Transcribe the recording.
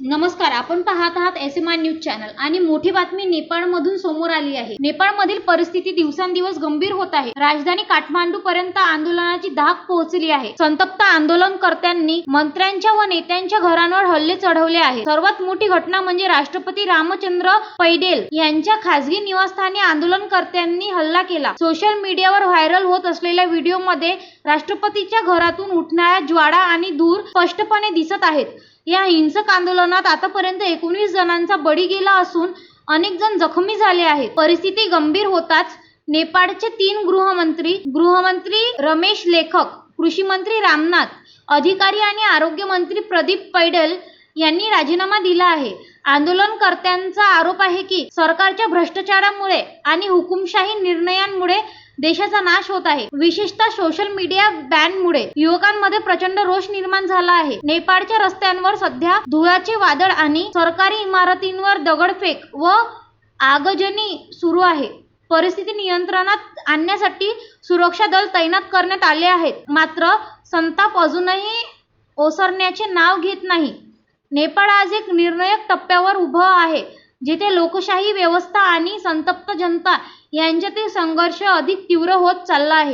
नमस्कार आपण पाहत आहात S M I news channel आणि मोठी बातमी नेपाळमधून समोर आली आहे. नेपाळमधील परिस्थिती दिवसांदिवस गंभीर होत आहे. राजधानी काठमांडू पर्यंत आंदोलनाची धाक पोहोचली आहे. संतप्त आंदोलनकर्त्यांनी मंत्र्यांच्या व नेत्यांच्या घरांवर हल्ले चढवले आहे सर्वात मोठी घटना म्हणजे राष्ट्रपती रामचंद्र पैडेल यांच्या खासगी निवासस्थानी आंदोलनकर्त्यांनी हल्ला केला. सोशल मीडियावर व्हायरल होत असलेल्या व्हिडिओमध्ये राष्ट्रपतीच्या घरातून उठणाऱ्या ज्वाळा आणि धूर स्पष्टपणे दिसत आहेत. या हिंसक आंदोलनात आतापर्यंत एकोणीस जणांचा बळी गेला असून अनेक जण जखमी झाले आहेत. परिस्थिती गंभीर होताच नेपाळचे तीन गृहमंत्री गृहमंत्री रमेश लेखक कृषी मंत्री रामनाथ अधिकारी आणि आरोग्य मंत्री प्रदीप पैडल यांनी राजीनामा दिला आहे. आंदोलनकर्त्यांचा आरोप आहे की सरकारच्या भ्रष्टाचारामुळे आणि हुकुमशाही निर्णयांमुळे देशाचा नाश होत आहे. विशेषतः सोशल मीडिया बॅनमुळे युवकांमध्ये प्रचंड रोष निर्माण झाला आहे. नेपाळच्या रस्त्यांवर सध्या धुळाचे वादळ आणि सरकारी इमारतींवर दगडफेक व आगजनी सुरू आहे. परिस्थिती नियंत्रणात आणण्यासाठी सुरक्षा दल तैनात करण्यात आले आहेत. मात्र संताप अजूनही ओसरण्याचे नाव घेत नाही. नेपाळ आज एक निर्णायक टप्प्यावर उभं आहे जिथे लोकशाही व्यवस्था आणि संतप्त जनता यांच्यातील संघर्ष अधिक तीव्र होत चालला आहे.